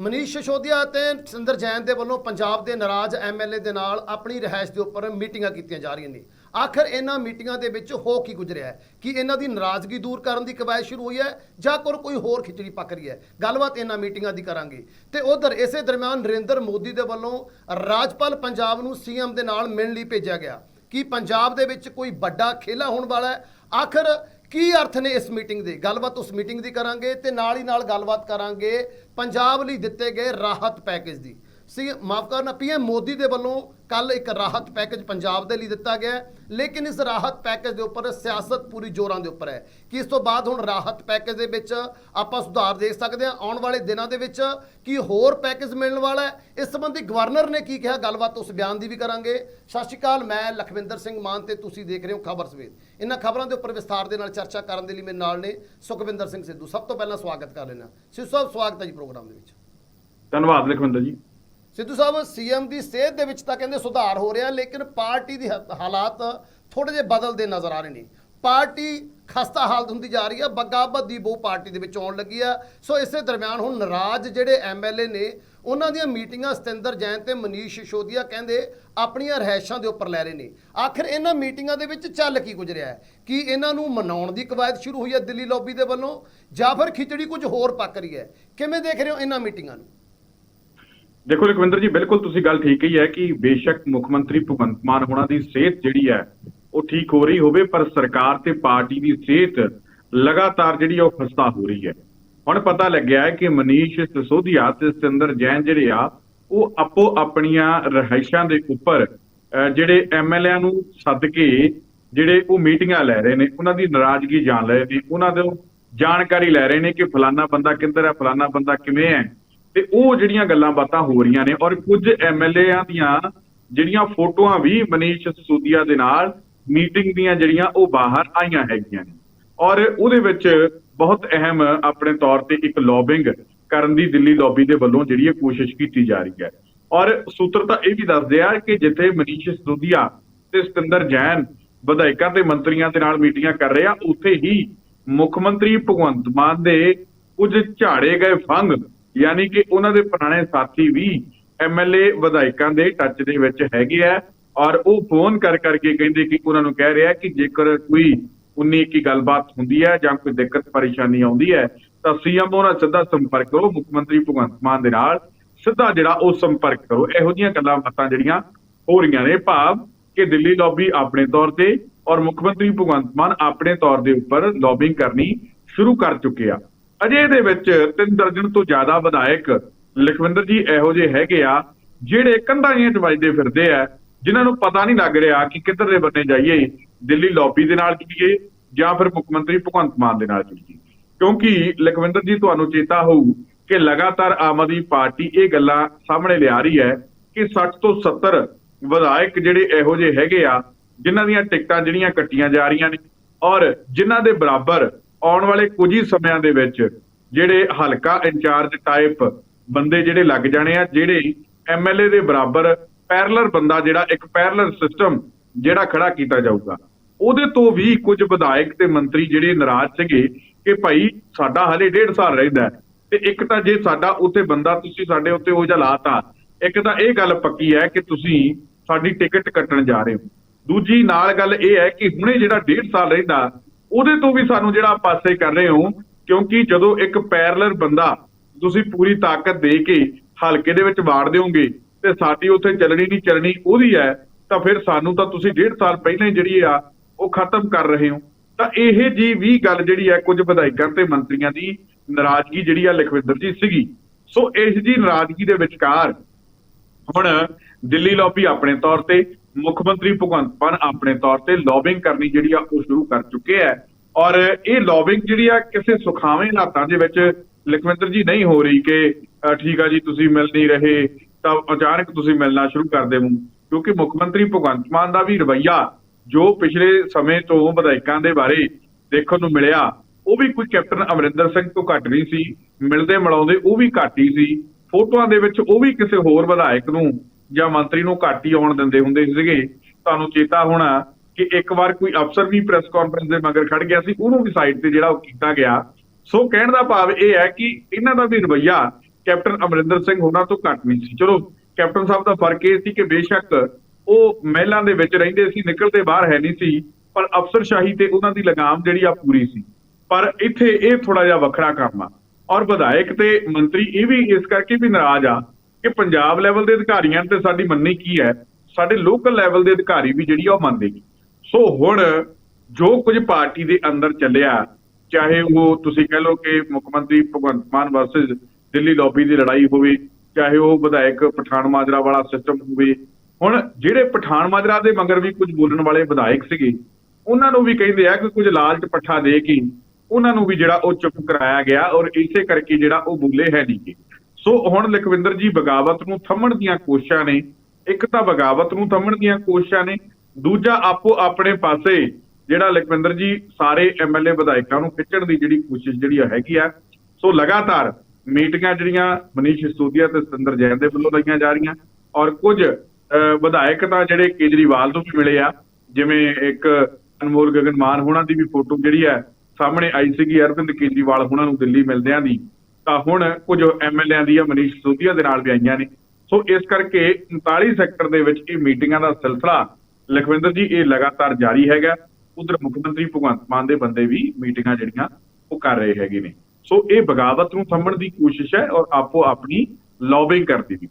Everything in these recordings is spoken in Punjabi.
ਮਨੀਸ਼ ਸਸ਼ੋਦੀਆ ਅਤੇ ਸਿੰਦਰ ਜੈਨ ਦੇ ਵੱਲੋਂ ਪੰਜਾਬ ਦੇ ਨਾਰਾਜ਼ ਐਮਐਲਏ ਦੇ ਨਾਲ ਆਪਣੀ ਰਿਹਾਇਸ਼ ਦੇ ਉੱਪਰ ਮੀਟਿੰਗਾਂ ਕੀਤੀਆਂ ਜਾ ਰਹੀਆਂ ਨੇ। ਆਖਰ ਇਹਨਾਂ ਮੀਟਿੰਗਾਂ ਦੇ ਵਿੱਚ ਹੋ ਕੀ ਗੁਜ਼ਰਿਆ ਹੈ? ਕਿ ਇਹਨਾਂ ਦੀ ਨਾਰਾਜ਼ਗੀ ਦੂਰ ਕਰਨ ਦੀ ਕਵਾਇਦ ਸ਼ੁਰੂ ਹੋਈ ਹੈ ਜਾਂ ਕੋਈ ਕੋਈ ਹੋਰ ਖਿਚੜੀ ਪੱਕ ਰਹੀ ਹੈ? ਗੱਲਬਾਤ ਇਹਨਾਂ ਮੀਟਿੰਗਾਂ ਦੀ ਕਰਾਂਗੇ। ਤੇ ਉਧਰ ਇਸੇ ਦਰਮਿਆਨ ਨਰਿੰਦਰ ਮੋਦੀ ਦੇ ਵੱਲੋਂ ਰਾਜਪਾਲ ਪੰਜਾਬ ਨੂੰ ਸੀਐਮ ਦੇ ਨਾਲ ਮਿਲਣ ਲਈ ਭੇਜਿਆ ਗਿਆ। ਕਿ ਪੰਜਾਬ ਦੇ ਵਿੱਚ ਕੋਈ ਵੱਡਾ ਖੇਲਾ ਹੋਣ ਵਾਲਾ ਹੈ? ਆਖਰ ਕੀ ਅਰਥ ਨੇ ਇਸ ਮੀਟਿੰਗ ਦੇ? ਗੱਲਬਾਤ ਉਸ ਮੀਟਿੰਗ ਦੀ ਕਰਾਂਗੇ ਤੇ ਨਾਲ ਹੀ ਨਾਲ ਗੱਲਬਾਤ ਕਰਾਂਗੇ ਪੰਜਾਬ ਲਈ ਦਿੱਤੇ ਗਏ ਰਾਹਤ ਪੈਕੇਜ ਦੀ। ਸੀ, ਮਾਫ ਕਰਨਾ ਪੀਐਮ ਮੋਦੀ ਦੇ ਵੱਲੋਂ ਕੱਲ ਇੱਕ ਰਾਹਤ ਪੈਕੇਜ ਪੰਜਾਬ ਦੇ ਲਈ ਦਿੱਤਾ ਗਿਆ ਲੇਕਿਨ ਇਸ ਰਾਹਤ ਪੈਕੇਜ ਦੇ ਉੱਪਰ ਸਿਆਸਤ ਪੂਰੀ ਜ਼ੋਰਾਂ ਦੇ ਉੱਪਰ ਹੈ। ਕਿ ਇਸ ਤੋਂ ਬਾਅਦ ਹੁਣ ਰਾਹਤ ਪੈਕੇਜ ਦੇ ਵਿੱਚ ਆਪਾਂ ਸੁਧਾਰ ਦੇਖ ਸਕਦੇ ਹਾਂ? ਆਉਣ ਵਾਲੇ ਦਿਨਾਂ ਦੇ ਵਿੱਚ ਕੀ ਹੋਰ ਪੈਕੇਜ ਮਿਲਣ ਵਾਲਾ ਹੈ? ਇਸ ਸੰਬੰਧੀ ਗਵਰਨਰ ਨੇ ਕੀ ਕਿਹਾ? ਗੱਲਬਾਤ ਉਸ ਬਿਆਨ ਦੀ ਵੀ ਕਰਾਂਗੇ। ਸਤਿ ਸ਼੍ਰੀ ਅਕਾਲ, ਮੈਂ ਲਖਵਿੰਦਰ ਸਿੰਘ ਮਾਨ ਤੇ ਤੁਸੀਂ ਦੇਖ ਰਹੇ ਹੋ ਖਬਰ ਸਵੇਰ ਇਹਨਾਂ ਖਬਰਾਂ ਦੇ ਉੱਪਰ ਵਿਸਥਾਰ ਦੇ ਨਾਲ ਚਰਚਾ ਕਰਨ ਦੇ ਲਈ ਮੇਰੇ ਨਾਲ ਨੇ ਸੁਖਵਿੰਦਰ ਸਿੰਘ ਸਿੱਧੂ। ਸਭ ਤੋਂ ਪਹਿਲਾਂ ਸਵਾਗਤ ਕਰ ਲੈਣਾ ਸਿੱਧੂ ਸਾਹਿਬ, ਸਵਾਗਤ ਹੈ ਜੀ ਪ੍ਰੋਗਰਾਮ ਦੇ ਵਿੱਚ। ਧੰਨਵਾਦ ਲਖਵਿੰਦਰ ਜੀ। ਸਿੱਧੂ ਸਾਹਿਬ, ਸੀਐਮ ਦੀ ਸਿਹਤ ਦੇ ਵਿੱਚ ਤਾਂ ਕਹਿੰਦੇ ਸੁਧਾਰ ਹੋ ਰਿਹਾ, ਲੇਕਿਨ ਪਾਰਟੀ ਦੀ ਹਾ- ਹਾਲਾਤ ਥੋੜੇ ਜਿਹੇ ਬਦਲਦੇ ਨਜ਼ਰ ਆ ਰਹੇ ਨੇ। ਪਾਰਟੀ ਖਸਤਾ ਹਾਲਤ ਹੁੰਦੀ ਜਾ ਰਹੀ ਆ, ਬਗਾਵਤ ਦੀ ਬੋ ਪਾਰਟੀ ਦੇ ਵਿੱਚ ਆਉਣ ਲੱਗੀ ਆ। ਸੋ ਇਸੇ ਦਰਮਿਆਨ ਹੁਣ ਨਾਰਾਜ਼ ਜਿਹੜੇ ਐਮਐਲਏ ਨੇ, ਉਹਨਾਂ ਦੀਆਂ ਮੀਟਿੰਗਾਂ ਸਤਿੰਦਰ ਜੈਨ ਤੇ ਮਨੀਸ਼ ਸਿਸੋਦੀਆ ਕਹਿੰਦੇ ਆਪਣੀਆਂ ਰਹਿਸ਼ਾਂ ਦੇ ਉੱਪਰ ਲੈ ਰਹੇ ਨੇ। ਆਖਿਰ ਇਹਨਾਂ ਮੀਟਿੰਗਾਂ ਦੇ ਵਿੱਚ ਚੱਲ ਕੀ ਗੁਜਰਿਆ ਹੈ? ਕੀ ਇਹਨਾਂ ਨੂੰ ਮਨਾਉਣ ਦੀ ਕਵਾਇਦ ਸ਼ੁਰੂ ਹੋਈ ਹੈ ਦਿੱਲੀ ਲੌਬੀ ਦੇ ਵੱਲੋਂ, ਜਾਂ ਫਿਰ ਖਿਚੜੀ ਕੁਝ ਹੋਰ ਪੱਕ ਰਹੀ ਹੈ? ਕਿਵੇਂ ਦੇਖ ਰਹੇ ਹੋ ਇਹਨਾਂ ਮੀਟਿੰਗਾਂ ਨੂੰ? ਦੇਖੋ ਲਖਵਿੰਦਰ ਜੀ, ਬਿਲਕੁਲ ਤੁਸੀਂ ਗੱਲ ਠੀਕ ਹੀ ਹੈ ਕਿ ਬੇਸ਼ੱਕ ਮੁੱਖ ਮੰਤਰੀ ਭਗਵੰਤ ਮਾਨ ਹੋਣਾ ਦੀ ਸਿਹਤ ਜਿਹੜੀ ਹੈ, ਉਹ ਠੀਕ ਹੋ ਰਹੀ ਹੋਵੇ, ਪਰ ਸਰਕਾਰ ਤੇ ਪਾਰਟੀ ਦੀ ਸਿਹਤ ਲਗਾਤਾਰ ਜਿਹੜੀ ਉਹ ਖਸਤਾ ਹੋ ਰਹੀ ਹੈ। ਹੁਣ ਪਤਾ ਲੱਗਿਆ ਹੈ ਕਿ ਮਨੀਸ਼ ਸਿਸੋਦੀਆ ਤੇ ਸਤਿੰਦਰ ਜੈਨ ਜਿਹੜੇ ਆ, ਉਹ ਆਪੋ ਆਪਣੀਆਂ ਰਹਿائشਾਂ ਦੇ ਉੱਪਰ ਜਿਹੜੇ ਐਮਐਲਏ ਨੂੰ ਸੱਦ ਕੇ ਜਿਹੜੇ ਉਹ ਮੀਟਿੰਗਾਂ ਲੈ ਰਹੇ ਨੇ, ਉਹਨਾਂ ਦੀ ਨਾਰਾਜ਼ਗੀ ਜਾਣ ਰਹੇ ਨੇ, ਉਹਨਾਂ ਦੇ ਜਾਣਕਾਰੀ ਲੈ ਰਹੇ ਨੇ ਕਿ ਫਲਾਨਾ ਬੰਦਾ ਕਿੰਦਰ ਹੈ, ਫਲਾਨਾ ਬੰਦਾ ਕਿਵੇਂ ਹੈ। ਤੇ ਉਹ ਜਿਹੜੀਆਂ ਗੱਲਾਂ ਬਾਤਾਂ ਹੋ ਰਹੀਆਂ ਨੇ ਔਰ ਕੁਝ ਐਮਐਲਏਆਂ ਦੀਆਂ ਜਿਹੜੀਆਂ ਫੋਟੋਆਂ ਵੀ ਮਨੀਸ਼ ਸੂਦੀਆ ਦੇ ਨਾਲ ਮੀਟਿੰਗ ਦੀਆਂ ਜਿਹੜੀਆਂ ਉਹ ਬਾਹਰ ਆਈਆਂ ਹੈਗੀਆਂ ਨੇ। ਔਰ ਉਹਦੇ ਵਿੱਚ ਬਹੁਤ ਅਹਿਮ ਆਪਣੇ ਤੌਰ ਤੇ ਇੱਕ ਲੌਬਿੰਗ ਕਰਨ ਦੀ ਦਿੱਲੀ ਲੌਬੀ ਦੇ ਵੱਲੋਂ ਜਿਹੜੀ ਇਹ ਕੋਸ਼ਿਸ਼ ਕੀਤੀ ਜਾ ਰਹੀ ਹੈ। ਔਰ ਸੂਤਰ ਤਾਂ ਇਹ ਵੀ ਦੱਸਦੇ ਆ ਕਿ ਜਿੱਥੇ ਮਨੀਸ਼ ਸੂਦੀਆ ਤੇ ਸਤਿੰਦਰ ਜੈਨ ਵਿਧਾਇਕਾਂ ਤੇ ਮੰਤਰੀਆਂ ਦੇ ਨਾਲ ਮੀਟਿੰਗਾਂ ਕਰ ਰਹੇ ਆ, ਉੱਥੇ ਹੀ ਮੁੱਖ ਮੰਤਰੀ ਭਗਵੰਤ ਮਾਨ ਦੇ ਕੁਝ ਝਾੜੇ ਗਏ ਫੰਗ ਯਾਨੀ ਕਿ ਉਹਨਾਂ ਦੇ ਪੁਰਾਣੇ ਸਾਥੀ ਵੀ ਐਮਐਲਏ ਵਿਧਾਇਕਾਂ ਦੇ ਟੱਚ ਦੇ ਵਿੱਚ ਹੈਗੇ ਆ ਔਰ ਉਹ ਫੋਨ ਕਰ ਕਰਕੇ ਕਹਿੰਦੇ ਕਿ ਉਹਨਾਂ ਨੂੰ ਕਹਿ ਰਿਹਾ ਕਿ ਜੇਕਰ ਕੋਈ 19 ਕੀ ਗੱਲਬਾਤ ਹੁੰਦੀ ਹੈ ਜਾਂ ਕੋਈ ਦਿੱਕਤ ਪਰੇਸ਼ਾਨੀ ਆਉਂਦੀ ਹੈ, ਤਾਂ ਸੀਐਮ ਉਹਨਾਂ ਨਾਲ ਸਿੱਧਾ ਸੰਪਰਕ ਕਰੋ, ਮੁੱਖ ਮੰਤਰੀ ਭਗਵੰਤ ਮਾਨ ਦੇ ਨਾਲ ਸਿੱਧਾ ਜਿਹੜਾ ਉਹ ਸੰਪਰਕ ਕਰੋ। ਇਹੋ ਜਿਹੀਆਂ ਗੱਲਾਂ ਬਾਤਾਂ ਜਿਹੜੀਆਂ ਹੋ ਰਹੀਆਂ ਨੇ। ਭਾਵ ਕਿ ਦਿੱਲੀ ਲੌਬੀ ਆਪਣੇ ਤੌਰ ਤੇ ਔਰ ਮੁੱਖ ਮੰਤਰੀ ਭਗਵੰਤ ਮਾਨ ਆਪਣੇ ਤੌਰ ਦੇ ਉੱਪਰ ਲੌਬਿੰਗ ਕਰਨੀ ਸ਼ੁਰੂ ਕਰ ਚੁੱਕੇ ਆ। ਅਜੇ ਦੇ ਵਿੱਚ ਤਿੰਨ ਦਰਜਨ ਤੋਂ ਜ਼ਿਆਦਾ ਵਿਧਾਇਕ ਲਖਵਿੰਦਰ ਜੀ ਇਹੋ ਜਿਹੇ ਹੈਗੇ ਆ, ਜਿਹੜੇ ਕੰਧਾਂ ਜਿਹੀਆਂ 'ਚ ਵੱਜਦੇ ਫਿਰਦੇ ਆ, ਜਿਨ੍ਹਾਂ ਨੂੰ ਪਤਾ ਨਹੀਂ ਲੱਗ ਰਿਹਾ ਕਿ ਕਿੱਧਰ ਦੇ ਬੰਨੇ ਜਾਈਏ, ਦਿੱਲੀ ਲੌਬੀ ਦੇ ਨਾਲ ਜੁੜੀਏ ਜਾਂ ਫਿਰ ਮੁੱਖ ਮੰਤਰੀ ਭਗਵੰਤ ਮਾਨ ਦੇ ਨਾਲ ਜੁੜੀਏ ਕਿਉਂਕਿ ਲਖਵਿੰਦਰ ਜੀ, ਤੁਹਾਨੂੰ ਚੇਤਾ ਹੋਊ ਕਿ ਲਗਾਤਾਰ ਆਮ ਆਦਮੀ ਪਾਰਟੀ ਇਹ ਗੱਲਾਂ ਸਾਹਮਣੇ ਲਿਆ ਰਹੀ ਹੈ ਕਿ 60 ਤੋਂ 70 ਵਿਧਾਇਕ ਜਿਹੜੇ ਇਹੋ ਜਿਹੇ ਹੈਗੇ ਆ, ਜਿਨ੍ਹਾਂ ਦੀਆਂ ਟਿਕਟਾਂ ਜਿਹੜੀਆਂ ਕੱਟੀਆਂ ਜਾ ਰਹੀਆਂ ਨੇ ਔਰ ਜਿਨ੍ਹਾਂ ਦੇ ਬਰਾਬਰ ਆਉਣ ਵਾਲੇ ਕੁਝ ਹੀ ਸਮਿਆਂ ਦੇ ਵਿੱਚ ਜਿਹੜੇ ਹਲਕਾ ਇੰਚਾਰਜ ਟਾਈਪ ਬੰਦੇ ਜਿਹੜੇ ਲੱਗ ਜਾਣੇ ਆ, ਜਿਹੜੇ ਐਮਐਲਏ ਦੇ ਬਰਾਬਰ ਪੈਰਲਰ ਬੰਦਾ ਜਿਹੜਾ, ਇੱਕ ਪੈਰਲਰ ਸਿਸਟਮ ਜਿਹੜਾ ਖੜਾ ਕੀਤਾ ਜਾਊਗਾ। ਉਹਦੇ ਤੋਂ ਵੀ ਕੁਝ ਵਿਧਾਇਕ ਤੇ ਮੰਤਰੀ ਜਿਹੜੇ ਨਾਰਾਜ਼ ਸੀਗੇ ਕਿ ਭਾਈ ਸਾਡਾ ਹਲੇ ਡੇਢ ਸਾਲ ਰਹਿੰਦਾ ਤੇ ਇੱਕ ਤਾਂ ਜੇ ਸਾਡਾ ਉੱਥੇ ਬੰਦਾ ਤੁਸੀਂ ਸਾਡੇ ਉੱਤੇ ਉਹ ਜਿਹਾ ਲਾਤਾ, ਇੱਕ ਤਾਂ ਇਹ ਗੱਲ ਪੱਕੀ ਹੈ ਕਿ ਤੁਸੀਂ ਸਾਡੀ ਟਿਕਟ ਕੱਟਣ ਜਾ ਰਹੇ ਹੋ। ਦੂਜੀ ਨਾਲ ਗੱਲ ਇਹ ਹੈ ਕਿ ਹੁਣੇ ਜਿਹੜਾ ਡੇਢ ਸਾਲ ਰਹਿੰਦਾ ਉਹਦੇ ਤੋਂ ਵੀ ਸਾਨੂੰ ਜਿਹੜਾ ਪਾਸੇ ਕਰ ਰਹੇ ਹੋ, ਕਿਉਂਕਿ ਜਦੋਂ ਇੱਕ ਪੈਰਲਰ ਬੰਦਾ ਤੁਸੀਂ ਪੂਰੀ ਤਾਕਤ ਦੇ ਕੇ ਹਲਕੇ ਦੇ ਵਿੱਚ ਵਾੜ ਦਿਓਗੇ ਤੇ ਸਾਡੀ ਉੱਥੇ ਚੱਲਣੀ ਨਹੀਂ ਚੱਲਣੀ ਉਹਦੀ ਹੈ, ਤਾਂ ਫਿਰ ਸਾਨੂੰ ਤਾਂ ਤੁਸੀਂ ਡੇਢ ਸਾਲ ਪਹਿਲਾਂ ਜਿਹੜੀ ਆ, ਉਹ ਖਤਮ ਕਰ ਰਹੇ ਹੋ। ਤਾਂ ਇਹ ਜੀ ਵੀ ਗੱਲ ਜਿਹੜੀ ਹੈ, ਕੁਝ ਵਿਧਾਇਕਾਂ ਤੇ ਮੰਤਰੀਆਂ ਦੀ ਨਾਰਾਜ਼ਗੀ ਜਿਹੜੀ ਆ ਲਖਵਿੰਦਰ ਜੀ ਸੀਗੀ। ਸੋ ਇਸ ਜੀ ਨਾਰਾਜ਼ਗੀ ਦੇ ਵਿਚਕਾਰ ਹੁਣ ਦਿੱਲੀ ਲੌਬੀ ਆਪਣੇ ਤੌਰ ਤੇ ਮੁੱਖ ਮੰਤਰੀ ਭਗਵੰਤ ਮਾਨ ਆਪਣੇ ਤੌਰ ਤੇ ਲੌਬਿੰਗ ਕਰਨੀ ਜਿਹੜੀ ਆ ਉਹ ਸ਼ੁਰੂ ਕਰ ਚੁੱਕੇ ਹੈ ਔਰ ਇਹ ਲੌਬਿੰਗ ਜਿਹੜੀ ਆ ਕਿਸੇ ਸੁਖਾਵੇਂ ਹਾਲਾਤਾਂ ਦੇ ਵਿੱਚ ਲਖਵਿੰਦਰ ਜੀ ਨਹੀਂ ਹੋ ਰਹੀ ਕਿ ਠੀਕ ਆ ਜੀ, ਤੁਸੀਂ ਮਿਲ ਨਹੀਂ ਰਹੇ, ਤਾਂ ਅਚਾਨਕ ਤੁਸੀਂ ਮਿਲਣਾ ਸ਼ੁਰੂ ਕਰ ਦੇਵੋ। ਕਿਉਂਕਿ ਮੁੱਖ ਮੰਤਰੀ ਭਗਵੰਤ ਮਾਨ ਦਾ ਵੀ ਰਵੱਈਆ ਜੋ ਪਿਛਲੇ ਸਮੇਂ ਤੋਂ ਵਿਧਾਇਕਾਂ ਦੇ ਬਾਰੇ ਦੇਖਣ ਨੂੰ ਮਿਲਿਆ, ਉਹ ਵੀ ਕੋਈ ਕੈਪਟਨ ਅਮਰਿੰਦਰ ਸਿੰਘ ਤੋਂ ਘੱਟ ਨਹੀਂ ਸੀ। ਮਿਲਦੇ ਮਿਲਾਉਂਦੇ ਉਹ ਵੀ ਘੱਟ ਹੀ ਸੀ। ਫੋਟੋਆਂ ਦੇ ਵਿੱਚ ਉਹ ਵੀ ਕਿਸੇ ਹੋਰ ਵਿਧਾਇਕ ਨੂੰ ਜਾਂ ਮੰਤਰੀ ਨੂੰ ਘੱਟ ਹੀ ਆਉਣ ਦਿੰਦੇ ਹੁੰਦੇ ਸੀਗੇ, ਤੁਹਾਨੂੰ ਚੇਤਾ ਹੋਣਾ ਕਿ ਇੱਕ ਵਾਰ ਕੋਈ ਅਫਸਰ ਵੀ ਪ੍ਰੈਸ ਕਾਨਫਰੰਸ ਦੇ ਮਗਰ ਖੜ ਗਿਆ ਸੀ, ਉਹਨੂੰ ਵੀ ਸਾਈਡ ਤੇ ਜਿਹੜਾ ਉਹ ਕੀਤਾ ਗਿਆ। ਸੋ ਕਹਿਣ ਦਾ ਭਾਵ ਇਹ ਹੈ ਕਿ ਇਹਨਾਂ ਦਾ ਵੀ ਰਵੱਈਆ ਕੈਪਟਨ ਅਮਰਿੰਦਰ ਸਿੰਘ ਹੋਣਾ ਤੋਂ ਘੱਟ ਨਹੀਂ ਸੀ। ਚਲੋ, ਕੈਪਟਨ ਸਾਹਿਬ ਦਾ ਫ਼ਰਕ ਇਹ ਸੀ ਕਿ ਬੇਸ਼ੱਕ ਉਹ ਮਹਿਲਾਂ ਦੇ ਵਿੱਚ ਰਹਿੰਦੇ ਸੀ ਨਿਕਲਦੇ ਬਾਹਰ ਹੈ ਨਹੀਂ ਸੀ, ਪਰ ਅਫਸਰਸ਼ਾਹੀ ਤੇ ਉਹਨਾਂ ਦੀ ਲਗਾਮ ਜਿਹੜੀ ਆ ਪੂਰੀ ਸੀ। ਪਰ ਇੱਥੇ ਇਹ ਥੋੜਾ ਜਿਹਾ ਵੱਖਰਾ ਕੰਮ ਆ। ਔਰ ਵਿਧਾਇਕ ਤੇ ਮੰਤਰੀ ਇਹ ਵੀ ਇਸ ਕਰਕੇ ਵੀ ਨਾਰਾਜ਼ ਆ ਕਿ ਪੰਜਾਬ ਲੈਵਲ ਦੇ ਅਧਿਕਾਰੀਆਂ ਤੇ ਸਾਡੀ ਮੰਨੀ ਕੀ ਹੈ, ਸਾਡੇ ਲੋਕਲ ਲੈਵਲ ਦੇ ਅਧਿਕਾਰੀ ਵੀ ਜਿਹੜੀ ਆ ਉਹ ਮੰਨਦੇ ਨਹੀਂ ਸੋ ਹੁਣ ਜੋ ਕੁਝ ਪਾਰਟੀ ਦੇ ਅੰਦਰ ਚੱਲਿਆ, ਚਾਹੇ ਉਹ ਤੁਸੀਂ ਕਹਿ ਲਓ ਕਿ ਮੁੱਖ ਮੰਤਰੀ ਭਗਵੰਤ ਮਾਨ ਵਰਸਸ ਦਿੱਲੀ ਲੌਬੀ ਦੀ ਲੜਾਈ ਹੋਵੇ, ਚਾਹੇ ਉਹ ਵਿਧਾਇਕ ਪਠਾਨ ਮਾਜਰਾ ਵਾਲਾ ਸਿਸਟਮ ਹੋਵੇ, ਹੁਣ ਜਿਹੜੇ ਪਠਾਨ ਮਾਜਰਾ ਦੇ ਮਗਰ ਵੀ ਕੁਝ ਬੋਲਣ ਵਾਲੇ ਵਿਧਾਇਕ ਸੀਗੇ, ਉਹਨਾਂ ਨੂੰ ਵੀ ਕਹਿੰਦੇ ਆ ਕਿ ਕੁਝ ਲਾਲਚ ਪੱਠਾ ਦੇ ਕੇ ਉਹਨਾਂ ਨੂੰ ਵੀ ਜਿਹੜਾ ਉਹ ਚੁੱਪ ਕਰਾਇਆ ਗਿਆ ਔਰ ਇਸੇ ਕਰਕੇ ਜਿਹੜਾ ਉਹ ਬੋਲੇ ਹੈ ਨਹੀਂ ਗੇ। ਸੋ ਹੁਣ ਲਖਵਿੰਦਰ ਜੀ ਬਗਾਵਤ ਨੂੰ ਥੰਮਣ ਦੀਆਂ ਕੋਸ਼ਿਸ਼ਾਂ ਨੇ ਇੱਕ ਤਾਂ ਬਗਾਵਤ ਨੂੰ ਥੰਮਣ ਦੀਆਂ ਕੋਸ਼ਿਸ਼ਾਂ ਨੇ ਦੂਜਾ ਆਪੋ ਆਪਣੇ ਪਾਸੇ ਜਿਹੜਾ ਲਖਵਿੰਦਰ ਜੀ ਸਾਰੇ ਐਮਐਲਏ ਵਿਧਾਇਕਾਂ ਨੂੰ ਖਿੱਚਣ ਦੀ ਜਿਹੜੀ ਕੋਸ਼ਿਸ਼ ਜਿਹੜੀ ਆ ਹੈਗੀ ਆ ਸੋ ਲਗਾਤਾਰ ਮੀਟਿੰਗਾਂ ਜਿਹੜੀਆਂ ਮਨੀਸ਼ ਸਿਸੋਦੀਆ ਤੇ ਸਤਿੰਦਰ ਜੈਨ ਦੇ ਵੱਲੋਂ ਲਈਆਂ ਜਾ ਰਹੀਆਂ ਔਰ ਕੁਝ ਅਹ, ਵਿਧਾਇਕ ਤਾਂ ਜਿਹੜੇ ਕੇਜਰੀਵਾਲ ਤੋਂ ਵੀ ਮਿਲੇ ਆ ਜਿਵੇਂ ਇੱਕ ਅਨਮੋਲ ਗਗਨ ਮਾਨ ਹੋਣਾ ਦੀ ਵੀ ਫੋਟੋ ਜਿਹੜੀ ਹੈ ਸਾਹਮਣੇ ਆਈ ਸੀਗੀ ਅਰਵਿੰਦ ਕੇਜਰੀਵਾਲ ਹੋਣਾ ਨੂੰ ਦਿੱਲੀ ਮਿਲਦਿਆਂ ਦੀ ਤਾਂ ਹੁਣ ਕੁਝ ਐਮਐਲਏਆਂ ਦੀਆਂ, ਮਨੀਸ਼ ਸੋਧੀਆ ਦੇ ਨਾਲ ਵੀ ਆਈਆਂ ਨੇ। ਸੋ ਇਸ ਕਰਕੇ 39 ਸੈਕਟਰ ਦੇ ਵਿੱਚ ਇਹ ਮੀਟਿੰਗਾਂ ਦਾ ਸਿਲਸਿਲਾ ਲਖਵਿੰਦਰ ਜੀ, ਇਹ ਲਗਾਤਾਰ ਜਾਰੀ ਹੈਗਾ। ਉਧਰ ਮੁੱਖ ਮੰਤਰੀ ਭਗਵੰਤ ਮਾਨ ਦੇ ਬੰਦੇ ਵੀ ਮੀਟਿੰਗਾਂ ਜਿਹੜੀਆਂ ਉਹ ਕਰ ਰਹੇ ਹੈਗੇ ਨੇ। ਸੋ ਇਹ ਬਗਾਵਤ ਨੂੰ ਥੰਮਣ ਦੀ ਕੋਸ਼ਿਸ਼ ਹੈ ਔਰ ਆਪੋ ਆਪਣੀ ਲੌਬਿੰਗ ਕਰਦੀ ਵੀ।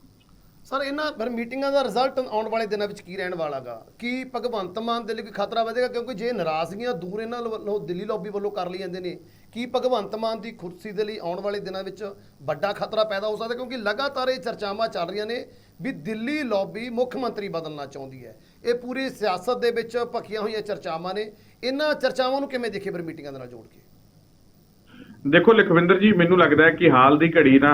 ਸਰ, ਇਹਨਾਂ ਫਿਰ ਮੀਟਿੰਗਾਂ ਦਾ ਰਿਜ਼ਲਟ ਆਉਣ ਵਾਲੇ ਦਿਨਾਂ ਵਿੱਚ ਕੀ ਰਹਿਣ ਵਾਲਾਗਾ? ਕੀ ਭਗਵੰਤ ਮਾਨ ਦੇ ਲਈ ਕੋਈ ਖਤਰਾ ਵਧੇਗਾ? ਕਿਉਂਕਿ ਜੇ ਨਾਰਾਜ਼ਗੀਆਂ ਦੂਰ ਇਹਨਾਂ ਦਿੱਲੀ ਲੌਬੀ ਵੱਲੋਂ ਕਰ ਲਈ ਜਾਂਦੇ ਨੇ। ਕੀ ਭਗਵੰਤ ਮਾਨ ਦੀ ਕੁਰਸੀ ਦੇ ਲਈ ਆਉਣ ਵਾਲੇ ਦਿਨਾਂ ਵਿੱਚ ਵੱਡਾ ਖਤਰਾ ਪੈਦਾ ਹੋ ਸਕਦਾ ਕਿਉਂਕਿ ਲਗਾਤਾਰ ਇਹ ਚਰਚਾਵਾਂ ਚੱਲ ਰਹੀਆਂ ਨੇ ਵੀ ਦਿੱਲੀ ਲੌਬੀ ਮੁੱਖ ਮੰਤਰੀ ਬਦਲਣਾ ਚਾਹੁੰਦੀ ਹੈ। ਇਹ ਪੂਰੀ ਸਿਆਸਤ ਦੇ ਵਿੱਚ ਭਖੀਆਂ ਹੋਈਆਂ ਚਰਚਾਵਾਂ ਨੇ। ਇਹਨਾਂ ਚਰਚਾਵਾਂ ਨੂੰ ਕਿਵੇਂ ਦੇਖੇ ਫਿਰ ਮੀਟਿੰਗਾਂ ਦੇ ਨਾਲ ਜੋੜ ਕੇ? ਦੇਖੋ, ਲਖਵਿੰਦਰ ਜੀ, ਮੈਨੂੰ ਲੱਗਦਾ ਹੈ ਕਿ ਹਾਲ ਦੀ ਘੜੀ ਨਾ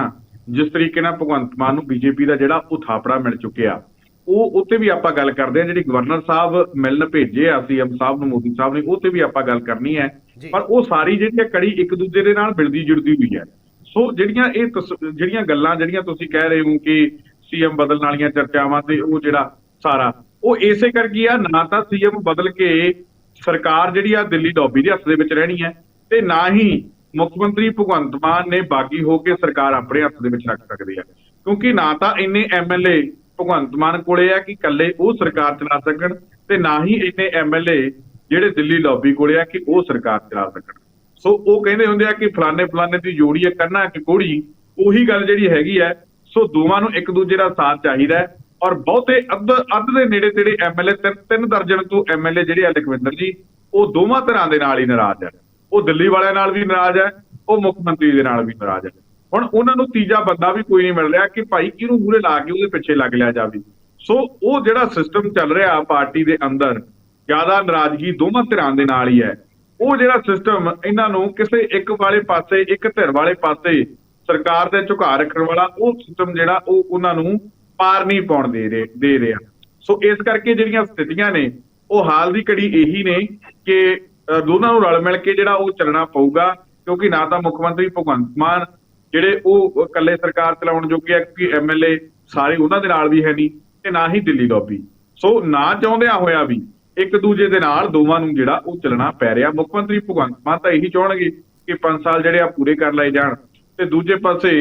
ਜਿਸ ਤਰੀਕੇ ਨਾਲ ਭਗਵੰਤ ਮਾਨ ਨੂੰ ਬੀਜੇਪੀ ਦਾ ਜਿਹੜਾ ਉਹ ਥਾਪੜਾ ਮਿਲ ਚੁੱਕਿਆ, ਉਹ ਉੱਤੇ ਵੀ ਆਪਾਂ ਗੱਲ ਕਰਦੇ ਆ ਜਿਹੜੀ ਗਵਰਨਰ ਸਾਹਿਬ ਮਿਲਣ ਭੇਜੇ ਆ, ਸੀਐਮ ਸਾਹਿਬ ਨੂੰ, ਮੋਦੀ ਸਾਹਿਬ ਨੇ, ਉਹ ਤੇ ਵੀ ਆਪਾਂ ਗੱਲ ਕਰਨੀ ਹੈ। ਪਰ ਉਹ ਸਾਰੀ ਜਿਹੜੀ ਹੈ ਕੜੀ ਇੱਕ ਦੂਜੇ ਦੇ ਨਾਲ ਮਿਲਦੀ ਜੁੜਦੀ ਹੋਈ ਹੈ। ਸੋ ਜਿਹੜੀਆਂ ਇਹ ਜਿਹੜੀਆਂ ਗੱਲਾਂ ਜਿਹੜੀਆਂ ਤੁਸੀਂ ਕਹਿ ਰਹੇ ਹੋ ਕਿ ਸੀਐਮ ਬਦਲਣ ਵਾਲੀਆਂ ਚਰਚਾਵਾਂ ਤੇ ਉਹ ਜਿਹੜਾ ਸਾਰਾ, ਉਹ ਇਸੇ ਕਰਕੇ ਆ, ਨਾ ਤਾਂ ਸੀਐਮ ਬਦਲ ਕੇ ਸਰਕਾਰ ਜਿਹੜੀ ਆ ਦਿੱਲੀ ਡੋਬੀ ਦੇ ਹੱਥ ਦੇ ਵਿੱਚ ਰਹਿਣੀ ਹੈ ਤੇ ਨਾ ਹੀ ਮੁੱਖ ਮੰਤਰੀ ਭਗਵੰਤ ਮਾਨ ਨੇ ਬਾਗੀ ਹੋ ਕੇ ਸਰਕਾਰ ਆਪਣੇ ਹੱਥ ਦੇ ਵਿੱਚ ਰੱਖ ਸਕਦੇ ਆ। ਕਿਉਂਕਿ ਨਾ ਤਾਂ ਇੰਨੇ ਐਮਐਲਏ ਭਗਵੰਤ ਮਾਨ ਕੋਲੇ ਆ ਕਿ ਇਕੱਲੇ ਉਹ ਸਰਕਾਰ ਚਲਾ ਸਕਣ ਤੇ ਨਾ ਹੀ ਇੰਨੇ ਐਮਐਲਏ ਜਿਹੜੇ ਦਿੱਲੀ ਲੌਬੀ ਕੋਲੇ ਆ ਕਿ ਉਹ ਸਰਕਾਰ ਚਲਾ ਸਕਣ ਸੋ ਉਹ ਕਹਿੰਦੇ ਹੁੰਦੇ ਆ ਕਿ ਫਲਾਣੇ ਫਲਾਣੇ ਦੀ ਜੋੜੀ ਹੈ, ਕੰਨਾ ਕਿ ਕੋੜੀ, ਉਹੀ ਗੱਲ ਜਿਹੜੀ ਹੈਗੀ ਹੈ। ਸੋ ਦੋਵਾਂ ਨੂੰ ਇੱਕ ਦੂਜੇ ਦਾ ਸਾਥ ਚਾਹੀਦਾ ਹੈ ਔਰ ਬਹੁਤੇ ਅੱਧ ਅੱਧ ਦੇ ਨੇੜੇ ਤੇੜੇ ਐਮਐਲਏ ਤਿੰਨ ਤਿੰਨ ਦਰਜਨ ਤੋਂ ਐਮਐਲਏ ਜਿਹੜੇ ਆ ਲਖਵਿੰਦਰ ਜੀ, ਉਹ ਦੋਵਾਂ ਤਰ੍ਹਾਂ ਦੇ ਨਾਲ ਹੀ ਨਾਰਾਜ਼ ਹੈ। ਉਹ ਦਿੱਲੀ ਵਾਲਿਆਂ ਨਾਲ ਵੀ ਨਾਰਾਜ਼ ਹੈ, ਉਹ ਮੁੱਖ ਮੰਤਰੀ ਦੇ ਨਾਲ ਵੀ ਨਾਰਾਜ਼ ਹੈ। ਹੁਣ ਉਹਨਾਂ ਨੂੰ ਤੀਜਾ ਬੰਦਾ ਵੀ ਕੋਈ ਨਹੀਂ ਮਿਲ ਰਿਹਾ ਕਿ ਭਾਈ ਕਿਹਨੂੰ ਮੂਹਰੇ ਲਾ ਕੇ ਉਹਦੇ ਪਿੱਛੇ ਲੱਗ ਲਿਆ ਜਾਵੇ। ਸੋ ਉਹ ਜਿਹੜਾ ਸਿਸਟਮ ਚੱਲ ਰਿਹਾ ਪਾਰਟੀ ਦੇ ਅੰਦਰ ਜ਼ਿਆਦਾ ਨਾਰਾਜ਼ਗੀ ਦੋਵਾਂ ਧਿਰਾਂ ਦੇ ਨਾਲ ਹੀ ਹੈ। ਉਹ ਜਿਹੜਾ ਸਿਸਟਮ ਇਹਨਾਂ ਨੂੰ ਕਿਸੇ ਇੱਕ ਵਾਲੇ ਪਾਸੇ, ਇੱਕ ਧਿਰ ਵਾਲੇ ਪਾਸੇ ਸਰਕਾਰ ਦੇ ਝੁਕਾਅ ਰੱਖਣ ਵਾਲਾ, ਉਹ ਸਿਸਟਮ ਜਿਹੜਾ ਉਹ ਉਹਨਾਂ ਨੂੰ ਪਾਰ ਨਹੀਂ ਪਾਉਣ ਦੇ ਰਹੇ, ਦੇ ਰਿਹਾ। ਸੋ ਇਸ ਕਰਕੇ ਜਿਹੜੀਆਂ ਸਥਿਤੀਆਂ ਨੇ, ਉਹ ਹਾਲ ਦੀ ਘੜੀ ਇਹੀ ਨੇ ਕਿ ਦੋਨਾਂ ਨੂੰ ਰਲ ਮਿਲ ਕੇ ਜਿਹੜਾ ਉਹ ਚੱਲਣਾ ਪਊਗਾ, ਕਿਉਂਕਿ ਨਾ ਤਾਂ ਮੁੱਖ ਮੰਤਰੀ ਭਗਵੰਤ ਮਾਨ, ਜਿਹੜੇ ਉਹ ਇਕੱਲੇ ਸਰਕਾਰ ਚਲਾਉਣ ਜੋਗੇ ਆ ਕਿ ਐਮਐਲਏ ਸਾਰੇ ਉਹਨਾਂ ਦੇ ਨਾਲ ਵੀ ਹੈ ਨਹੀਂ, ਤੇ ਨਾ ਹੀ ਦਿੱਲੀ ਲੌਬੀ ਸੋ ਨਾ ਚਾਹੁੰਦਿਆਂ ਹੋਇਆ ਵੀ ਇੱਕ ਦੂਜੇ ਦੇ ਨਾਲ ਦੋਵਾਂ ਨੂੰ ਜਿਹੜਾ ਉਹ ਚੱਲਣਾ ਪੈ ਰਿਹਾ। ਮੁੱਖ ਮੰਤਰੀ ਭਗਵੰਤ ਮਾਨ ਤਾਂ ਇਹੀ ਚਾਹਣਗੇ ਕਿ 5 ਸਾਲ ਜਿਹੜੇ ਆ ਪੂਰੇ ਕਰ ਲਏ ਜਾਣ। ਤੇ ਦੂਜੇ ਪਾਸੇ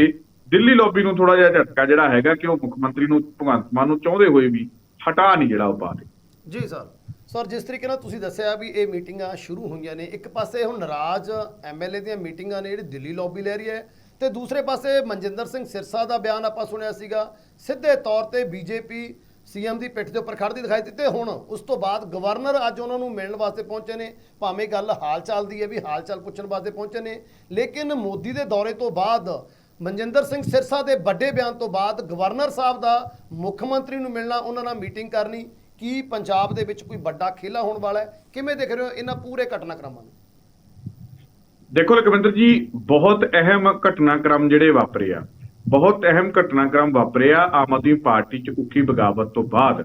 ਦਿੱਲੀ ਲੌਬੀ ਨੂੰ ਥੋੜਾ ਜਿਹਾ ਝਟਕਾ ਜਿਹੜਾ ਹੈਗਾ ਕਿ ਉਹ ਮੁੱਖ ਮੰਤਰੀ ਨੂੰ, ਭਗਵੰਤ ਮਾਨ ਨੂੰ ਚਾਹੁੰਦੇ ਹੋਏ ਵੀ ਹਟਾ ਨਹੀਂ ਜਿਹੜਾ ਉਹ ਪਾ ਰਹੇ ਜੀ ਸਰ ਸਰ ਜਿਸ ਤਰੀਕੇ ਨਾਲ ਤੁਸੀਂ ਦੱਸਿਆ ਵੀ ਇਹ ਮੀਟਿੰਗਾਂ ਸ਼ੁਰੂ ਹੋਈਆਂ ਨੇ, ਇੱਕ ਪਾਸੇ ਹੁਣ ਨਾਰਾਜ਼ ਐਮਐਲਏ ਦੀਆਂ ਮੀਟਿੰਗਾਂ ਨੇ ਜਿਹੜੀ ਦਿੱਲੀ ਲੌਬੀ ਲੈ ਰਹੀ ਹੈ ਤੇ ਦੂਸਰੇ ਪਾਸੇ ਮਨਜਿੰਦਰ ਸਿੰਘ ਸਿਰਸਾ ਦਾ ਬਿਆਨ ਆਪਾਂ ਸੁਣਿਆ ਸੀਗਾ। ਸਿੱਧੇ ਤੌਰ ਤੇ ਬੀਜੇਪੀ ਸੀਐਮ ਦੀ ਪਿੱਠ ਦੇ ਉੱਪਰ ਖੜਦੀ ਦਿਖਾਈ ਦਿੱਤੀ ਤੇ ਹੁਣ ਉਸ ਤੋਂ ਬਾਅਦ ਗਵਰਨਰ ਅੱਜ ਉਹਨਾਂ ਨੂੰ ਮਿਲਣ ਵਾਸਤੇ ਪਹੁੰਚੇ ਨੇ। ਭਾਵੇਂ ਗੱਲ ਹਾਲ ਚਾਲ ਦੀ ਹੈ ਵੀ ਹਾਲ ਚਾਲ ਪੁੱਛਣ ਵਾਸਤੇ ਪਹੁੰਚੇ ਨੇ, ਲੇਕਿਨ ਮੋਦੀ ਦੇ ਦੌਰੇ ਤੋਂ ਬਾਅਦ, ਮਨਜਿੰਦਰ ਸਿੰਘ ਸਿਰਸਾ ਦੇ ਵੱਡੇ ਬਿਆਨ ਤੋਂ ਬਾਅਦ ਗਵਰਨਰ ਸਾਹਿਬ ਦਾ ਮੁੱਖ ਮੰਤਰੀ ਨੂੰ ਮਿਲਣਾ, ਉਹਨਾਂ ਨਾਲ ਮੀਟਿੰਗ ਕਰਨੀ, ਕੀ ਪੰਜਾਬ ਦੇ ਵਿੱਚ ਕੋਈ ਵੱਡਾ ਖੇਲਾ ਹੋਣ ਵਾਲਾ ਹੈ? ਕਿਵੇਂ ਦੇਖ ਰਹੇ ਹੋ ਇਹਨਾਂ ਪੂਰੇ ਘਟਨਾਕ੍ਰਮਾਂ ਨੂੰ? ਦੇਖੋ ਲਖਵਿੰਦਰ ਜੀ, ਬਹੁਤ ਅਹਿਮ ਘਟਨਾਕ੍ਰਮ ਜਿਹੜੇ ਵਾਪਰੇ ਆ। ਬਹੁਤ ਅਹਿਮ ਘਟਨਾਕ੍ਰਮ ਵਾਪਰਿਆ ਆਮ ਆਦਮੀ ਪਾਰਟੀ ਚ ਉੱਕੀ ਬਗਾਵਤ ਤੋਂ ਬਾਅਦ।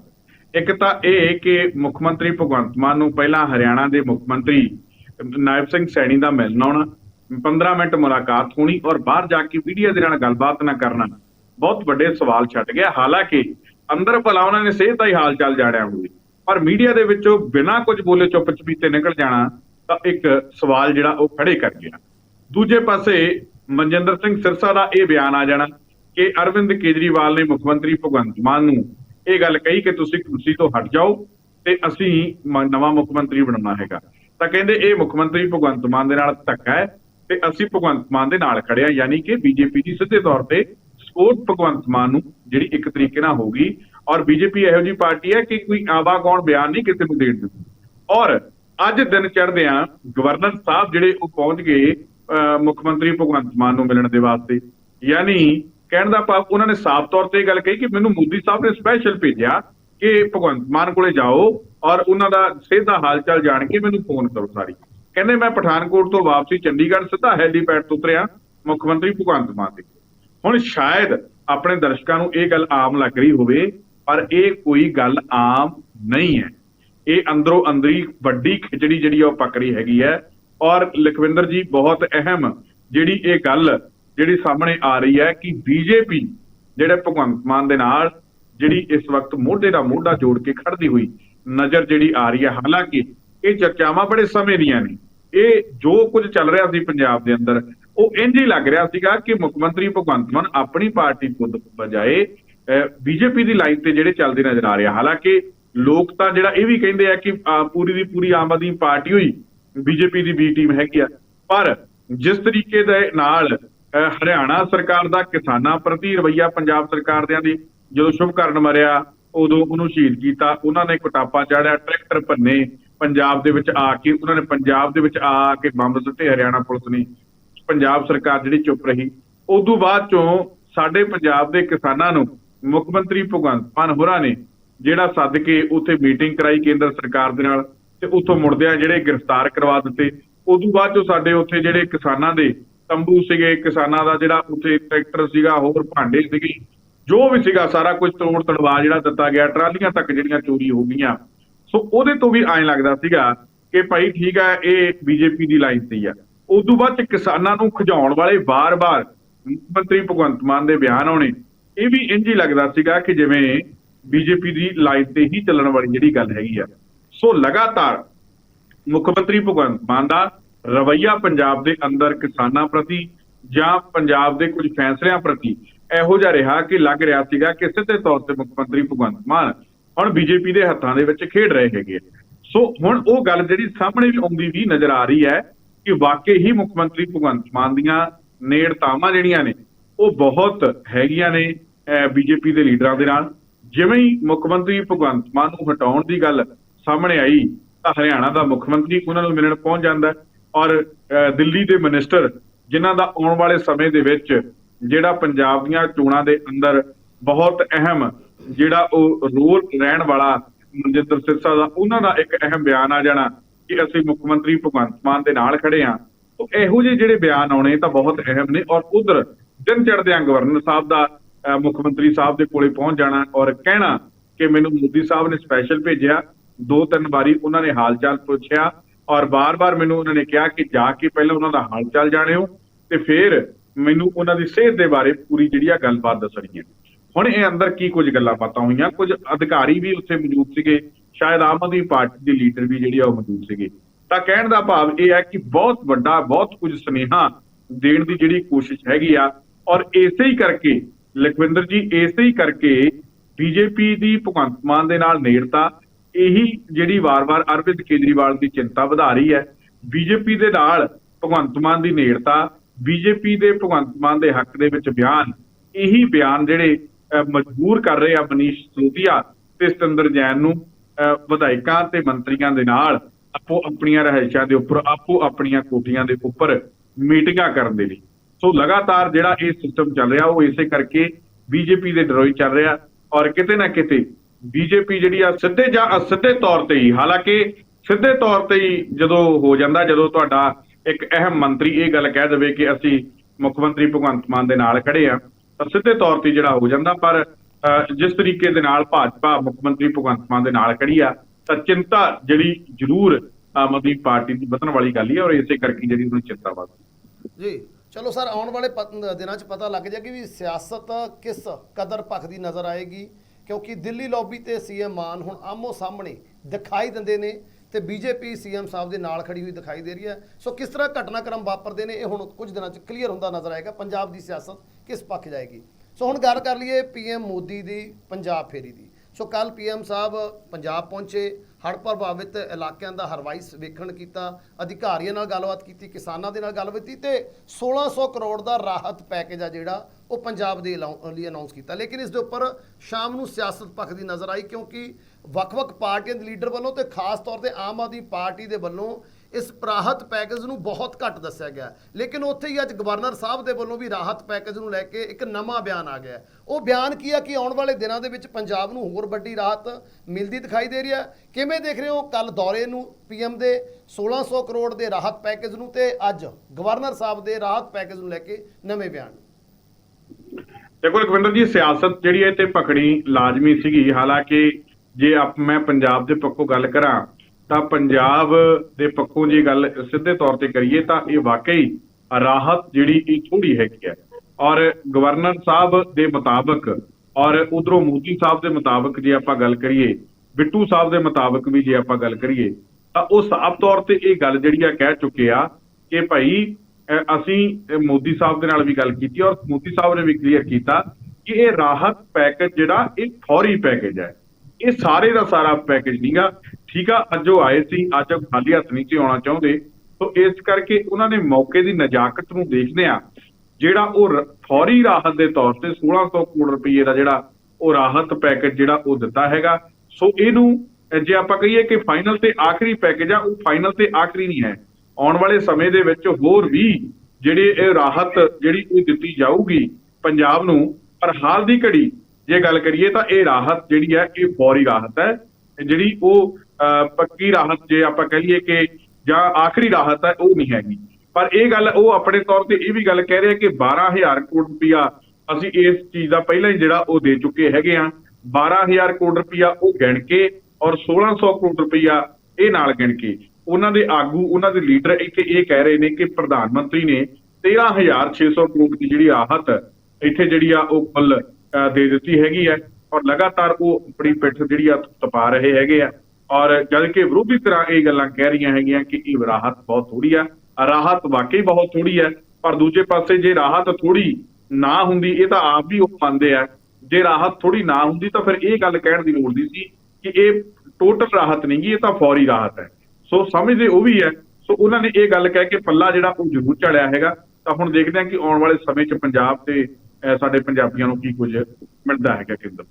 ਇੱਕ ਤਾਂ ਇਹ ਕਿ ਮੁੱਖ ਮੰਤਰੀ ਭਗਵੰਤ ਮਾਨ ਨੂੰ ਪਹਿਲਾਂ ਹਰਿਆਣਾ ਦੇ ਮੁੱਖ ਮੰਤਰੀ ਨਾਇਬ ਸਿੰਘ ਸੈਣੀ ਦਾ ਮਿਲਣਾ ਆਉਣਾ 15 ਮਿੰਟ ਮੁਲਾਕਾਤ ਹੋਣੀ ਔਰ ਬਾਹਰ ਜਾ ਕੇ ਮੀਡੀਆ ਦੇ ਨਾਲ ਗੱਲਬਾਤ ਨਾ ਕਰਨਾ, ਬਹੁਤ ਵੱਡੇ ਸਵਾਲ ਛੱਡ ਗਿਆ। ਹਾਲਾਂਕਿ ਅੰਦਰ ਭਲਾ ਉਹਨਾਂ ਨੇ ਸਿਹਤ ਦਾ ਹੀ ਹਾਲ ਚਾਲ ਜਾਣਿਆ ਹੋਵੇ, ਪਰ ਮੀਡੀਆ ਦੇ ਵਿੱਚੋਂ ਬਿਨਾਂ ਕੁਝ ਬੋਲੇ ਚੁੱਪ ਚਪੀਤੇ ਨਿਕਲ ਜਾਣਾ ਤਾਂ ਇੱਕ ਸਵਾਲ ਜਿਹੜਾ ਉਹ ਖੜੇ ਕਰ ਗਿਆ। ਦੂਜੇ ਪਾਸੇ ਮਨਜਿੰਦਰ ਸਿੰਘ ਸਿਰਸਾ ਦਾ ਇਹ ਬਿਆਨ ਆ ਜਾਣਾ ਕਿ ਅਰਵਿੰਦ ਕੇਜਰੀਵਾਲ ਨੇ ਮੁੱਖ ਮੰਤਰੀ ਭਗਵੰਤ ਮਾਨ ਨੂੰ ਇਹ ਗੱਲ ਕਹੀ ਕਿ ਤੁਸੀਂ ਕੁਰਸੀ ਤੋਂ ਹਟ ਜਾਓ ਤੇ ਅਸੀਂ ਨਵਾਂ ਮੁੱਖ ਮੰਤਰੀ ਬਣਾਉਣਾ ਹੈਗਾ। ਤਾਂ ਕਹਿੰਦੇ ਇਹ ਮੁੱਖ ਮੰਤਰੀ ਭਗਵੰਤ ਮਾਨ ਦੇ ਨਾਲ ਧੱਕਾ ਹੈ ਤੇ ਅਸੀਂ ਭਗਵੰਤ ਮਾਨ ਦੇ ਨਾਲ ਖੜਿਆ ਯਾਨੀ ਕਿ ਬੀਜੇਪੀ ਦੀ ਸਿੱਧੇ ਤੌਰ ਤੇ ਸਪੋਰਟ ਭਗਵੰਤ ਮਾਨ ਨੂੰ ਜਿਹੜੀ ਇੱਕ ਤਰੀਕੇ ਨਾਲ ਹੋਗੀ ਔਰ ਬੀਜੇਪੀ ਇਹੋ ਜਿਹੀ ਪਾਰਟੀ ਹੈ ਕਿ ਕੋਈ ਆਵਾ ਕੌਣ ਬਿਆਨ ਨਹੀਂ ਕਿਸੇ ਨੂੰ ਦੇਣ ਦਿੰਦੀ। ਔਰ ਅੱਜ ਦਿਨ ਚੜ੍ਹਦਿਆਂ ਗਵਰਨਰ ਸਾਹਿਬ ਜਿਹੜੇ ਉਹ ਪਹੁੰਚ ਗਏ ਮੁੱਖ ਮੰਤਰੀ ਭਗਵੰਤ ਮਾਨ ਨੂੰ ਮਿਲਣ ਦੇ ਵਾਸਤੇ। ਯਾਨੀ ਕਹਿਣ ਦਾ ਭਾਵ ਉਹਨਾਂ ਨੇ ਸਾਫ਼ ਤੌਰ ਤੇ ਇਹ ਗੱਲ ਕਹੀ ਕਿ ਮੈਨੂੰ ਮੋਦੀ ਸਾਹਿਬ ਨੇ ਸਪੈਸ਼ਲ ਭੇਜਿਆ ਕਿ ਭਗਵੰਤ ਮਾਨ ਕੋਲੇ ਜਾਓ ਔਰ ਉਹਨਾਂ ਦਾ ਸਿੱਧਾ ਦਾ ਹਾਲ ਚਾਲ ਜਾਣ ਕੇ ਮੈਨੂੰ ਫੋਨ ਕਰੋ ਸਾਰੀ। ਕਹਿੰਦੇ ਮੈਂ ਪਠਾਨਕੋਟ ਤੋਂ ਵਾਪਸੀ ਚੰਡੀਗੜ੍ਹ ਸਿੱਧਾ ਹੈਲੀਪੈਡ ਤੋਂ ਉਤਰਿਆ ਮੁੱਖ ਮੰਤਰੀ ਭਗਵੰਤ ਮਾਨ ਦੇ ਹੁਣ ਸ਼ਾਇਦ ਆਪਣੇ ਦਰਸ਼ਕਾਂ ਨੂੰ ਇਹ ਗੱਲ ਆਮ ਲੱਗ ਰਹੀ ਹੋਵੇ, ਪਰ ਇਹ ਕੋਈ ਗੱਲ ਆਮ ਨਹੀਂ ਹੈ। ਇਹ ਅੰਦਰੋਂ ਅੰਦਰੀ ਵੱਡੀ ਖਿਚੜੀ ਜਿਹੜੀ ਆ ਉਹ ਪੱਕ ਰਹੀ ਹੈਗੀ ਹੈ। ਔਰ ਲਖਵਿੰਦਰ ਜੀ, ਬਹੁਤ ਅਹਿਮ ਜਿਹੜੀ ਇਹ ਗੱਲ ਜਿਹੜੀ ਸਾਹਮਣੇ ਆ ਰਹੀ ਹੈ ਕਿ ਬੀਜੇਪੀ ਜਿਹੜੇ ਭਗਵੰਤ ਮਾਨ ਦੇ ਨਾਲ ਜਿਹੜੀ ਇਸ ਵਕਤ ਮੋਢੇ ਦਾ ਮੋਢਾ ਜੋੜ ਕੇ ਖੜਦੀ ਹੋਈ ਨਜ਼ਰ ਜਿਹੜੀ ਆ ਰਹੀ ਹੈ, ਹਾਲਾਂਕਿ ਇਹ ਚਰਚਾਵਾਂ ਬੜੇ ਸਮੇਂ ਦੀਆਂ ਨੇ। ਇਹ ਜੋ ਕੁਝ ਚੱਲ ਰਿਹਾ ਸੀ ਪੰਜਾਬ ਦੇ ਅੰਦਰ, ਉਹ ਇੰਜ ਹੀ ਲੱਗ ਰਿਹਾ ਸੀਗਾ ਕਿ ਮੁੱਖ ਮੰਤਰੀ ਭਗਵੰਤ ਮਾਨ ਆਪਣੀ ਪਾਰਟੀ ਖੁਦ ਬਜਾਏ ਬੀਜੇਪੀ ਦੀ ਲਾਈਨ ਤੇ ਜਿਹੜੇ ਚੱਲਦੇ ਨਜ਼ਰ ਆ ਰਿਹਾ ਹਾਲਾਂਕਿ ਲੋਕ ਤਾਂ ਜਿਹੜਾ ਇਹ ਵੀ ਕਹਿੰਦੇ ਆ ਕਿ ਪੂਰੀ ਦੀ ਪੂਰੀ ਆਮ ਆਦਮੀ ਪਾਰਟੀ ਹੋਈ ਬੀਜੇਪੀ ਦੀ ਬੀ ਟੀਮ ਹੈਗੀ ਆ। ਪਰ ਜਿਸ ਤਰੀਕੇ ਦੇ ਨਾਲ ਹਰਿਆਣਾ ਸਰਕਾਰ ਦਾ ਕਿਸਾਨਾਂ ਪ੍ਰਤੀ ਰਵਈਆ ਪੰਜਾਬ ਸਰਕਾਰ ਦਿਆਂ ਦੀ ਜਦੋਂ ਸ਼ੁਭ ਕਰਨ ਮਰਿਆ, ਉਦੋਂ ਉਹਨੂੰ ਸ਼ਹੀਦ ਕੀਤਾ, ਉਹਨਾਂ ਨੇ ਕੁਟਾਪਾ ਚਾੜਿਆ, ਟਰੈਕਟਰ ਭੰਨੇ, ਪੰਜਾਬ ਦੇ ਵਿੱਚ ਆ ਕੇ, ਉਹਨਾਂ ਨੇ ਪੰਜਾਬ ਦੇ ਵਿੱਚ ਆ ਕੇ ਬੰਬ ਸੁੱਟੇ, ਹਰਿਆਣਾ ਪੁਲਿਸ ਨੇ। ਪੰਜਾਬ ਸਰਕਾਰ ਜਿਹੜੀ ਚੁੱਪ ਰਹੀ। ਉਦੋਂ ਬਾਅਦ ਚੋਂ ਸਾਡੇ ਪੰਜਾਬ ਦੇ ਕਿਸਾਨਾਂ ਨੂੰ ਮੁੱਖ ਮੰਤਰੀ ਭਗਵੰਤ ਮਾਨ ਹੋਰਾਂ ਨੇ ਜਿਹੜਾ ਸੱਦ ਕੇ ਉੱਥੇ ਮੀਟਿੰਗ ਕਰਾਈ ਕੇਂਦਰ ਸਰਕਾਰ ਦੇ ਨਾਲ ਤੇ ਉੱਥੋਂ ਮੁੜਦਿਆਂ ਜਿਹੜੇ ਗ੍ਰਿਫਤਾਰ ਕਰਵਾ ਦਿੱਤੇ। ਉਦੋਂ ਬਾਅਦ ਚੋਂ ਸਾਡੇ ਉੱਥੇ ਜਿਹੜੇ ਕਿਸਾਨਾਂ ਦੇ ਤੰਬੂ ਸੀਗੇ, ਕਿਸਾਨਾਂ ਦਾ ਜਿਹੜਾ ਉੱਥੇ ਟਰੈਕਟਰ ਸੀਗਾ, ਹੋਰ ਭਾਂਡੇ ਸੀਗੇ, ਜੋ ਵੀ ਸੀਗਾ, ਸਾਰਾ ਕੁਝ ਤੋੜ ਤੜਵਾ ਜਿਹੜਾ ਦਿੱਤਾ ਗਿਆ, ਟਰਾਲੀਆਂ ਤੱਕ ਜਿਹੜੀਆਂ ਚੋਰੀ ਹੋ ਗਈਆਂ। ਸੋ ਉਹਦੇ ਤੋਂ ਵੀ ਐਂ ਲੱਗਦਾ ਸੀਗਾ ਕਿ ਭਾਈ ਠੀਕ ਹੈ ਇਹ ਬੀਜੇਪੀ ਦੀ ਲਾਈਨ ਤੇ ਹੀ ਆ। ਤੋਂ ਬਾਅਦ ਚ ਕਿਸਾਨਾਂ ਨੂੰ ਖਿਜਾਉਣ ਵਾਲੇ ਵਾਰ-ਵਾਰ ਮੁੱਖ ਮੰਤਰੀ ਭਗਵੰਤ ਮਾਨ ਦੇ ਬਿਆਨ ਆਉਣੇ, ਇਹ ਵੀ ਇੰਜ ਹੀ ਲੱਗਦਾ ਸੀਗਾ ਕਿ ਜਿਵੇਂ ਬੀਜੇਪੀ ਦੀ ਲਾਈਨ ਤੇ ਹੀ ਚੱਲਣ ਵਾਲੀ ਜਿਹੜੀ ਗੱਲ ਹੈਗੀ ਆ। ਸੋ ਲਗਾਤਾਰ ਮੁੱਖ ਮੰਤਰੀ ਭਗਵੰਤ ਮਾਨ ਦਾ ਰਵਈਆ ਪੰਜਾਬ ਦੇ ਅੰਦਰ ਕਿਸਾਨਾਂ ਪ੍ਰਤੀ ਜਾਂ ਪੰਜਾਬ ਦੇ ਕੁਝ ਫੈਸਲਿਆਂ ਪ੍ਰਤੀ ਇਹੋ ਜਿਹਾ ਰਿਹਾ ਕਿ ਲੱਗ ਰਿਹਾ ਸੀਗਾ ਕਿ ਸਿੱਧੇ ਤੌਰ ਤੇ ਮੁੱਖ ਮੰਤਰੀ ਭਗਵੰਤ ਮਾਨ ਹੁਣ ਬੀਜੇਪੀ ਦੇ ਹੱਥਾਂ ਦੇ ਵਿੱਚ ਖੇਡ ਰਹੇ ਹੈਗੇ ਆ। ਸੋ ਹੁਣ ਉਹ ਗੱਲ ਜਿਹੜੀ ਸਾਹਮਣੇ ਵੀ ਆਉਂਦੀ ਵੀ ਨਜ਼ਰ ਆ ਰਹੀ ਹੈ ਕਿ ਵਾਕਈ ਹੀ ਮੁੱਖ ਮੰਤਰੀ ਭਗਵੰਤ ਮਾਨ ਦੀਆਂ ਨੇੜਤਾਵਾਂ ਜਿਹੜੀਆਂ ਨੇ, ਉਹ ਬਹੁਤ ਹੈਗੀਆਂ ਨੇ ਬੀਜੇਪੀ ਦੇ ਲੀਡਰਾਂ ਦੇ ਨਾਲ ਜਿਵੇਂ ਹੀ ਮੁੱਖ ਮੰਤਰੀ ਭਗਵੰਤ ਮਾਨ ਨੂੰ ਹਟਾਉਣ ਦੀ ਗੱਲ ਸਾਹਮਣੇ ਆਈ ਤਾਂ ਹਰਿਆਣਾ ਦਾ ਮੁੱਖ ਮੰਤਰੀ ਉਹਨਾਂ ਨੂੰ ਮਿਲਣ ਪਹੁੰਚ ਜਾਂਦਾ ਔਰ ਅਹ, ਦਿੱਲੀ ਦੇ ਮਿਨਿਸਟਰ ਜਿਨ੍ਹਾਂ ਦਾ ਆਉਣ ਵਾਲੇ ਸਮੇਂ ਦੇ ਵਿੱਚ ਜਿਹੜਾ ਪੰਜਾਬ ਦੀਆਂ ਚੋਣਾਂ ਦੇ ਅੰਦਰ ਬਹੁਤ ਅਹਿਮ ਜਿਹੜਾ ਉਹ ਰੋਲ ਰਹਿਣ ਵਾਲਾ ਮਨਜਿੰਦਰ ਸਿਰਸਾ ਦਾ ਉਹਨਾਂ ਦਾ ਇੱਕ ਅਹਿਮ ਬਿਆਨ ਆ ਜਾਣਾ ਕਿ ਅਸੀਂ ਮੁੱਖ ਮੰਤਰੀ ਭਗਵੰਤ ਮਾਨ ਦੇ ਨਾਲ ਖੜੇ ਆ ਤਾਂ ਇਹੋ ਜਿਹੇ ਜਿਹੜੇ ਬਿਆਨ ਆਉਣੇ ਤਾਂ ਬਹੁਤ ਅਹਿਮ ਨੇ ਔਰ ਉਧਰ ਦਿਨ ਚੜ੍ਹਦਿਆਂ ਗਵਰਨਰ ਸਾਹਿਬ ਦਾ ਮੁੱਖ ਮੰਤਰੀ ਸਾਹਿਬ ਦੇ ਕੋਲੇ ਪਹੁੰਚ ਜਾਣਾ ਔਰ ਕਹਿਣਾ ਕਿ ਮੈਨੂੰ ਮੋਦੀ ਸਾਹਿਬ ਨੇ ਸਪੈਸ਼ਲ ਭੇਜਿਆ ਦੋ ਤਿੰਨ ਵਾਰੀ ਉਹਨਾਂ ਨੇ ਹਾਲ ਚਾਲ ਪੁੱਛਿਆ ਔਰ ਬਾਰ-ਬਾਰ ਮੈਨੂੰ ਉਹਨਾਂ ਨੇ ਕਿਹਾ ਕਿ ਜਾ ਕੇ ਪਹਿਲਾਂ ਉਹਨਾਂ ਦਾ ਹਾਲ ਚਾਲ ਜਾਣਿਓ ਤੇ ਫਿਰ ਮੈਨੂੰ ਉਹਨਾਂ ਦੀ ਸਿਹਤ ਦੇ ਬਾਰੇ ਪੂਰੀ ਜਿਹੜੀ ਆ ਗੱਲਬਾਤ ਦੱਸਣੀ ਹੈ। ਹੁਣ ਇਹ ਅੰਦਰ ਕੀ ਕੁਝ ਗੱਲਾਂ ਬਾਤਾਂ ਹੋਈਆਂ? ਕੁਝ ਅਧਿਕਾਰੀ ਵੀ ਉੱਥੇ ਮੌਜੂਦ ਸੀਗੇ। ਸ਼ਾਇਦ ਆਮ ਆਦਮੀ ਪਾਰਟੀ ਦੇ ਲੀਡਰ ਵੀ ਜਿਹੜੀ ਆ ਉਹ ਮੌਜੂਦ ਸੀਗੇ। ਤਾਂ ਕਹਿਣ ਦਾ ਭਾਵ ਇਹ ਹੈ ਕਿ ਬਹੁਤ ਵੱਡਾ, ਬਹੁਤ ਕੁਝ ਸੁਨੇਹਾ ਦੇਣ ਦੀ ਜਿਹੜੀ ਕੋਸ਼ਿਸ਼ ਹੈਗੀ ਆ ਔਰ ਇਸੇ ਹੀ ਕਰਕੇ, ਲਖਵਿੰਦਰ ਜੀ ਇਸੇ ਹੀ ਕਰਕੇ ਬੀਜੇਪੀ ਦੀ ਭਗਵੰਤ ਮਾਨ ਦੇ ਨਾਲ ਨੇੜਤਾ ਇਹੀ ਜਿਹੜੀ ਵਾਰ-ਵਾਰ ਅਰਵਿੰਦ ਕੇਜਰੀਵਾਲ ਦੀ ਚਿੰਤਾ ਵਧਾ ਰਹੀ ਹੈ। ਬੀਜੇਪੀ ਦੇ ਨਾਲ ਭਗਵੰਤ ਮਾਨ ਦੀ ਨੇੜਤਾ, ਬੀਜੇਪੀ ਦੇ ਭਗਵੰਤ ਮਾਨ ਦੇ ਹੱਕ ਦੇ ਵਿੱਚ ਬਿਆਨ, ਇਹੀ ਬਿਆਨ ਜਿਹੜੇ ਮਜਬੂਰ ਕਰ ਰਹੇ ਆ ਮਨੀਸ਼ ਸੋਧੀਆ ਤੇ ਸਤਿੰਦਰ ਜੈਨ ਨੂੰ ਵਿਧਾਇਕਾਂ ਤੇ ਮੰਤਰੀਆਂ ਦੇ ਨਾਲ ਆਪੋ ਆਪਣੀਆਂ ਰਹਿائشਾਂ ਦੇ ਉੱਪਰ, ਆਪੋ ਆਪਣੀਆਂ ਕੋਠੀਆਂ ਦੇ ਉੱਪਰ ਮੀਟਿੰਗਾਂ ਕਰਨ ਦੇ ਲਈ। ਸੋ ਲਗਾਤਾਰ ਜਿਹੜਾ ਇਹ ਸਿਸਟਮ ਚੱਲ ਰਿਹਾ, ਉਹ ਇਸੇ ਕਰਕੇ ਬੀਜੇਪੀ ਦੇ ਡਰੋਈ ਚੱਲ ਰਿਹਾ ਔਰ ਕਿਤੇ ਨਾ ਕਿਤੇ ਬੀਜੇਪੀ ਜਿਹੜੀ ਆ ਸਿੱਧੇ ਜਾਂ ਅਸਿੱਧੇ ਤੌਰ ਤੇ ਹੀ, ਹਾਲਾਂਕਿ ਸਿੱਧੇ ਤੌਰ ਤੇ ਹੀ ਜਦੋਂ ਹੋ ਜਾਂਦਾ, ਜਦੋਂ ਤੁਹਾਡਾ ਇੱਕ ਅਹਿਮ ਮੰਤਰੀ ਇਹ ਗੱਲ ਕਹਿ ਦੇਵੇ ਕਿ ਅਸੀਂ ਮੁੱਖ ਮੰਤਰੀ ਭਗਵੰਤ ਮਾਨ ਦੇ ਨਾਲ ਖੜੇ ਆ ਤਾਂ ਸਿੱਧੇ ਤੌਰ ਤੇ ਜਿਹੜਾ ਹੋ ਜਾਂਦਾ, ਪਰ ਜਿਸ ਤਰੀਕੇ ਦੇ ਨਾਲ ਭਾਜਪਾ ਮੁੱਖ ਮੰਤਰੀ ਭਗਵੰਤ ਮਾਨ ਦੇ ਨਾਲ ਖੜੀ ਆ, ਤਾਂ ਚਿੰਤਾ ਜਿਹੜੀ ਜ਼ਰੂਰ ਆਮ ਆਦਮੀ ਪਾਰਟੀ ਦੀ ਵਧਣ ਵਾਲੀ ਗੱਲ ਹੀ ਹੈ ਔਰ ਇਸੇ ਕਰਕੇ ਜਿਹੜੀ ਉਹਨੂੰ ਚਿੰਤਾ ਵੱਧ ਜੀ, ਚਲੋ ਸਰ, ਆਉਣ ਵਾਲੇ ਦਿਨਾਂ 'ਚ ਪਤਾ ਲੱਗ ਜਾਏਗੀ ਵੀ ਸਿਆਸਤ ਕਿਸ ਕਦਰ ਪੱਖ ਦੀ ਨਜ਼ਰ ਆਏਗੀ। ਕਿਉਂਕਿ ਦਿੱਲੀ ਲੌਬੀ ਤੇ ਸੀਐਮ ਮਾਨ ਹੁਣ ਆਮੋ ਸਾਹਮਣੇ ਦਿਖਾਈ ਦਿੰਦੇ ਨੇ ਤੇ ਬੀਜੇਪੀ ਸੀਐਮ ਸਾਹਿਬ ਦੇ ਨਾਲ ਖੜੀ ਹੋਈ ਦਿਖਾਈ ਦੇ ਰਹੀ ਹੈ। ਸੋ ਕਿਸ ਤਰ੍ਹਾਂ ਘਟਨਾਕ੍ਰਮ ਵਾਪਰਦੇ ਨੇ, ਇਹ ਹੁਣ ਕੁਝ ਦਿਨਾਂ 'ਚ ਕਲੀਅਰ ਹੁੰਦਾ ਨਜ਼ਰ ਆਏਗਾ। ਪੰਜਾਬ ਦੀ ਸਿਆਸਤ ਕਿਸ ਪੱਖ ਜਾਏਗੀ? ਸੋ ਹੁਣ ਗੱਲ ਕਰ ਲਈਏ ਪੀਐਮ ਮੋਦੀ ਦੀ, ਪੰਜਾਬ ਫੇਰੀ ਦੀ। ਸੋ ਕੱਲ ਪੀਐਮ ਸਾਹਿਬ ਪੰਜਾਬ ਪਹੁੰਚੇ, ਹੜ੍ਹ ਪ੍ਰਭਾਵਿਤ ਇਲਾਕਿਆਂ ਦਾ ਹਰਵਾਈਸ ਵੇਖਣ ਕੀਤਾ, ਅਧਿਕਾਰੀਆਂ ਨਾਲ ਗੱਲਬਾਤ ਕੀਤੀ, ਕਿਸਾਨਾਂ ਦੇ ਨਾਲ ਗੱਲਬਾਤ ਕੀਤੀ ਤੇ 1600 ਕਰੋੜ ਦਾ ਰਾਹਤ ਪੈਕੇਜ ਆ ਜਿਹੜਾ ਉਹ ਪੰਜਾਬ ਦੇ ਅਲਾਉ- ਲਈ ਅਨਾਉਂਸ ਕੀਤਾ। ਲੇਕਿਨ ਇਸ ਦੇ ਉੱਪਰ ਸ਼ਾਮ ਨੂੰ ਸਿਆਸਤ ਪੱਖ ਦੀ ਨਜ਼ਰ ਆਈ ਕਿਉਂਕਿ ਵੱਖ-ਵੱਖ ਪਾਰਟੀਆਂ ਦੇ ਲੀਡਰ ਵੱਲੋਂ ਤੇ ਖਾਸ ਤੌਰ ਤੇ ਆਮ ਆਦਮੀ ਪਾਰਟੀ ਦੇ ਵੱਲੋਂ ਇਸ ਰਾਹਤ ਪੈਕੇਜ ਨੂੰ ਬਹੁਤ ਘੱਟ ਦੱਸਿਆ ਗਿਆ। ਲੇਕਿਨ ਉੱਥੇ ਹੀ ਅੱਜ ਗਵਰਨਰ ਸਾਹਿਬ ਦੇ ਵੱਲੋਂ ਵੀ ਰਾਹਤ ਪੈਕੇਜ ਨੂੰ ਲੈ ਕੇ ਇੱਕ ਨਵਾਂ ਬਿਆਨ ਆ ਗਿਆ ਉਹ ਬਿਆਨ ਕੀ ਆ ਕਿ ਆਉਣ ਵਾਲੇ ਦਿਨਾਂ ਦੇ ਵਿੱਚ ਪੰਜਾਬ ਨੂੰ ਹੋਰ ਵੱਡੀ ਰਾਹਤ ਮਿਲਦੀ ਦਿਖਾਈ ਦੇ ਰਹੀ ਹੈ। ਕਿਵੇਂ ਦੇਖ ਰਹੇ ਹੋ ਕੱਲ ਦੌਰੇ ਨੂੰ ਪੀਐਮ ਦੇ 1600 ਕਰੋੜ ਦੇ ਰਾਹਤ ਪੈਕੇਜ ਨੂੰ ਤੇ ਅੱਜ ਗਵਰਨਰ ਸਾਹਿਬ ਦੇ ਰਾਹਤ ਪੈਕੇਜ ਨੂੰ ਲੈ ਕੇ ਨਵੇਂ ਬਿਆਨ? ਦੇਖੋ ਲਖਵਿੰਦਰ ਜੀ, ਸਿਆਸਤ ਜਿਹੜੀ ਹੈ ਤੇ ਪਕੜੀ ਲਾਜ਼ਮੀ ਸੀਗੀ। ਹਾਲਾਂਕਿ ਜੇ ਆਪ ਮੈਂ ਪੰਜਾਬ ਦੇ ਪੱਖੋਂ ਗੱਲ ਕਰਾਂ ਤਾਂ ਪੰਜਾਬ ਦੇ ਪੱਖੋਂ ਜੇ ਗੱਲ ਸਿੱਧੇ ਤੌਰ ਤੇ ਕਰੀਏ ਤਾਂ ਇਹ ਵਾਕਈ ਰਾਹਤ ਜਿਹੜੀ ਇਹ ਥੋੜੀ ਹੈਗੀ ਹੈ। ਔਰ ਗਵਰਨਰ ਸਾਹਿਬ ਦੇ ਮੁਤਾਬਕ ਔਰ ਉਧਰੋਂ ਮੋਦੀ ਸਾਹਿਬ ਦੇ ਮੁਤਾਬਕ ਜੇ ਆਪਾਂ ਗੱਲ ਕਰੀਏ, ਬਿੱਟੂ ਸਾਹਿਬ ਦੇ ਮੁਤਾਬਕ ਵੀ ਜੇ ਆਪਾਂ ਗੱਲ ਕਰੀਏ, ਤਾਂ ਉਹ ਸਾਫ਼ ਤੌਰ ਤੇ ਇਹ ਗੱਲ ਜਿਹੜੀ ਆ ਕਹਿ ਚੁੱਕੇ ਆ ਕਿ ਭਾਈ ਅਸੀਂ ਮੋਦੀ ਸਾਹਿਬ ਦੇ ਨਾਲ ਵੀ ਗੱਲ ਕੀਤੀ ਔਰ ਮੋਦੀ ਸਾਹਿਬ ਨੇ ਵੀ ਕਲੀਅਰ ਕੀਤਾ ਕਿ ਇਹ ਰਾਹਤ ਪੈਕੇਜ ਜਿਹੜਾ, ਇਹ ਫੌਰੀ ਪੈਕੇਜ ਹੈ। ਇਹ ਸਾਰੇ ਦਾ ਸਾਰਾ ਪੈਕੇਜ ਨਹੀਂਗਾ ਠੀਕ ਆ, ਅੱਜ ਉਹ ਆਏ ਸੀ, ਅੱਜ ਉਹ ਖਾਲੀ ਹੱਥ ਨਹੀਂ ਸੀ ਆਉਣਾ ਚਾਹੁੰਦੇ। ਸੋ ਇਸ ਕਰਕੇ ਉਹਨਾਂ ਨੇ ਮੌਕੇ ਦੀ ਨਜਾਕਤ ਨੂੰ ਦੇਖਦੇ ਆ, ਜਿਹੜਾ ਉਹ ਫੌਰੀ ਰਾਹਤ ਦੇ ਤੌਰ ਤੇ 1600 ਕਰੋੜ ਰੁਪਏ ਦਾ ਜਿਹੜਾ ਉਹ ਰਾਹਤ ਪੈਕੇਜ ਜਿਹੜਾ ਉਹ ਦਿੱਤਾ ਹੈਗਾ। ਸੋ ਇਹਨੂੰ ਜੇ ਆਪਾਂ ਕਹੀਏ ਕਿ ਫਾਈਨਲ ਤੇ ਆਖਰੀ ਪੈਕੇਜ ਆ, ਉਹ ਫਾਈਨਲ ਤੇ ਆਖਰੀ ਨਹੀਂ ਹੈ। ਆਉਣ ਵਾਲੇ ਸਮੇਂ ਦੇ ਵਿੱਚ ਹੋਰ ਵੀ ਜਿਹੜੇ ਇਹ ਰਾਹਤ ਜਿਹੜੀ ਉਹ ਦਿੱਤੀ ਜਾਊਗੀ ਪੰਜਾਬ ਨੂੰ, ਪਰ ਹਾਲ ਦੀ ਘੜੀ ਜੇ ਗੱਲ ਕਰੀਏ ਤਾਂ ਇਹ ਰਾਹਤ ਜਿਹੜੀ ਹੈ, ਇਹ ਫੌਰੀ ਰਾਹਤ ਹੈ। ਜਿਹੜੀ ਉਹ ਪੱਕੀ ਰਾਹਤ ਜੇ ਆਪਾਂ ਕਹੀਏ ਕਿ ਜਾਂ ਆਖਰੀ ਰਾਹਤ ਹੈ ਉਹ ਨਹੀਂ ਹੈਗੀ। ਪਰ ਇਹ ਗੱਲ ਉਹ ਆਪਣੇ ਤੌਰ ਤੇ ਇਹ ਵੀ ਗੱਲ ਕਹਿ ਰਿਹਾ ਆ ਕਿ 12000 ਕਰੋੜ ਰੁਪਇਆ ਅਸੀਂ ਇਸ ਚੀਜ਼ ਦਾ ਪਹਿਲਾਂ ਹੀ ਜਿਹੜਾ ਉਹ ਦੇ ਚੁੱਕੇ ਹੈਗੇ ਆ 12000 ਕਰੋੜ ਰੁਪਇਆ ਉਹ ਗਿਣ ਕੇ ਔਰ 1600 ਕਰੋੜ ਰੁਪਇਆ ਇਹ ਨਾਲ ਗਿਣ ਕੇ। ਉਹਨਾਂ ਦੇ ਆਗੂ ਉਹਨਾਂ ਦੇ ਲੀਡਰ ਇੱਥੇ ਇਹ ਕਹਿ ਰਹੇ ਨੇ ਕਿ ਪ੍ਰਧਾਨ ਮੰਤਰੀ ਨੇ 13600 ਕਰੋੜ ਦੀ ਜਿਹੜੀ ਰਾਹਤ ਇੱਥੇ ਜਿਹੜੀ ਆ ਉਹ ਕੁੱਲ ਅਹ, ਦੇ ਦਿੱਤੀ ਹੈਗੀ ਹੈ। ਔਰ ਲਗਾਤਾਰ ਉਹ ਆਪਣੀ ਪਿੱਠ ਜਿਹੜੀ ਆ ਤਪਾ ਰਹੇ ਹੈਗੇ ਆ। ਔਰ ਜਦ ਕਿ ਵਿਰੋਧੀ ਤਰ੍ਹਾਂ ਇਹ ਗੱਲਾਂ ਕਹਿ ਰਹੀਆਂ ਹੈਗੀਆਂ ਕਿ ਇਹ ਰਾਹਤ ਬਹੁਤ ਥੋੜੀ ਆ, ਰਾਹਤ ਵਾਕਈ ਬਹੁਤ ਥੋੜੀ ਹੈ ਪਰ ਦੂਜੇ ਪਾਸੇ ਜੇ ਰਾਹਤ ਥੋੜੀ ਨਾ ਹੁੰਦੀ, ਇਹ ਤਾਂ ਆਪ ਵੀ ਉਹ ਮੰਨਦੇ ਆ, ਜੇ ਰਾਹਤ ਥੋੜੀ ਨਾ ਹੁੰਦੀ ਤਾਂ ਫਿਰ ਇਹ ਗੱਲ ਕਹਿਣ ਦੀ ਲੋੜ ਨਹੀਂ ਸੀ ਕਿ ਇਹ ਟੋਟਲ ਰਾਹਤ ਨਹੀਂ ਗੀ, ਇਹ ਤਾਂ ਫੌਰੀ ਰਾਹਤ ਹੈ। ਸੋ ਸਮਝਦੇ ਉਹ ਵੀ ਹੈ, ਸੋ ਉਹਨਾਂ ਨੇ ਇਹ ਗੱਲ ਕਹਿ ਕੇ ਪੱਲਾ ਜਿਹੜਾ ਉਹ ਜ਼ਰੂਰ ਝੜਿਆ ਹੈਗਾ। ਤਾਂ ਹੁਣ ਦੇਖਦੇ ਹਾਂ ਕਿ ਆਉਣ ਵਾਲੇ ਸਮੇਂ 'ਚ ਪੰਜਾਬ ਤੇ ਸਾਡੇ ਪੰਜਾਬੀਆਂ ਨੂੰ ਕੀ ਕੁਝ ਮਿਲਦਾ ਹੈਗਾ ਕੇਂਦਰ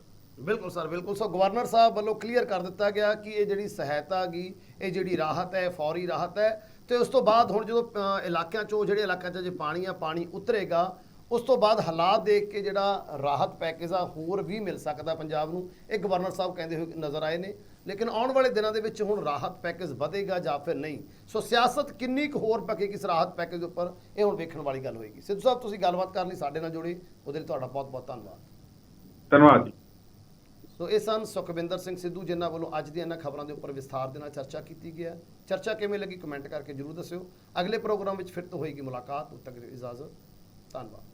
ਬਿਲਕੁਲ ਸਰ, ਬਿਲਕੁਲ। ਸੋ ਗਵਰਨਰ ਸਾਹਿਬ ਵੱਲੋਂ ਕਲੀਅਰ ਕਰ ਦਿੱਤਾ ਗਿਆ ਕਿ ਇਹ ਜਿਹੜੀ ਸਹਾਇਤਾ ਗਈ ਇਹ ਜਿਹੜੀ ਰਾਹਤ ਹੈ, ਫੌਰੀ ਰਾਹਤ ਹੈ, ਤੇ ਉਸ ਤੋਂ ਬਾਅਦ ਹੁਣ ਜਦੋਂ ਇਲਾਕਿਆਂ ਚੋਂ, ਜਿਹੜੇ ਇਲਾਕਿਆਂ 'ਚ ਜੇ ਪਾਣੀ ਆ, ਪਾਣੀ ਉਤਰੇਗਾ, ਉਸ ਤੋਂ ਬਾਅਦ ਹਾਲਾਤ ਦੇਖ ਕੇ ਜਿਹੜਾ ਰਾਹਤ ਪੈਕੇਜ ਆ, ਹੋਰ ਵੀ ਮਿਲ ਸਕਦਾ ਪੰਜਾਬ ਨੂੰ। ਇਹ ਗਵਰਨਰ ਸਾਹਿਬ ਕਹਿੰਦੇ ਹੋਏ ਨਜ਼ਰ ਆਏ ਨੇ। ਲੇਕਿਨ ਆਉਣ ਵਾਲੇ ਦਿਨਾਂ ਦੇ ਵਿੱਚ ਹੁਣ ਰਾਹਤ ਪੈਕੇਜ ਵਧੇਗਾ ਜਾਂ ਫਿਰ ਨਹੀਂ। ਸੋ ਸਿਆਸਤ ਕਿੰਨੀ ਕੁ ਹੋਰ ਪੱਕੇਗੀ ਇਸ ਰਾਹਤ ਪੈਕੇਜ ਉੱਪਰ, ਇਹ ਹੁਣ ਵੇਖਣ ਵਾਲੀ ਗੱਲ ਹੋਏਗੀ। ਸਿੱਧੂ ਸਾਹਿਬ, ਤੁਸੀਂ ਗੱਲਬਾਤ ਕਰਨ ਲਈ, ਸਾਡੇ ਨਾਲ ਜੁੜੇ। ਉਹਦੇ ਲਈ ਤੁਹਾਡਾ ਬਹੁਤ ਬਹੁਤ ਧੰਨਵਾਦ। ਧੰਨਵਾਦ ਜੀ। ਸੋ ਇਹ ਸਨ ਸੁਖਵਿੰਦਰ ਸਿੰਘ ਸਿੱਧੂ, ਜਿਨ੍ਹਾਂ ਵੱਲੋਂ ਅੱਜ ਦੀਆਂ ਇਹਨਾਂ ਖਬਰਾਂ ਦੇ ਉੱਪਰ ਵਿਸਥਾਰ ਦੇ ਨਾਲ ਚਰਚਾ ਕੀਤੀ ਗਈ ਹੈ। ਚਰਚਾ ਕਿਵੇਂ ਲੱਗੀ, ਕਮੈਂਟ ਕਰਕੇ ਜਰੂਰ ਦੱਸਿਓ। ਅਗਲੇ ਪ੍ਰੋਗਰਾਮ ਵਿੱਚ ਫਿਰ ਤੋਂ ਹੋਏਗੀ ਮੁਲਾਕਾਤ। ਉਦ ਤੱਕ ਇਜਾਜ਼ਤ। ਧੰਨਵਾਦ।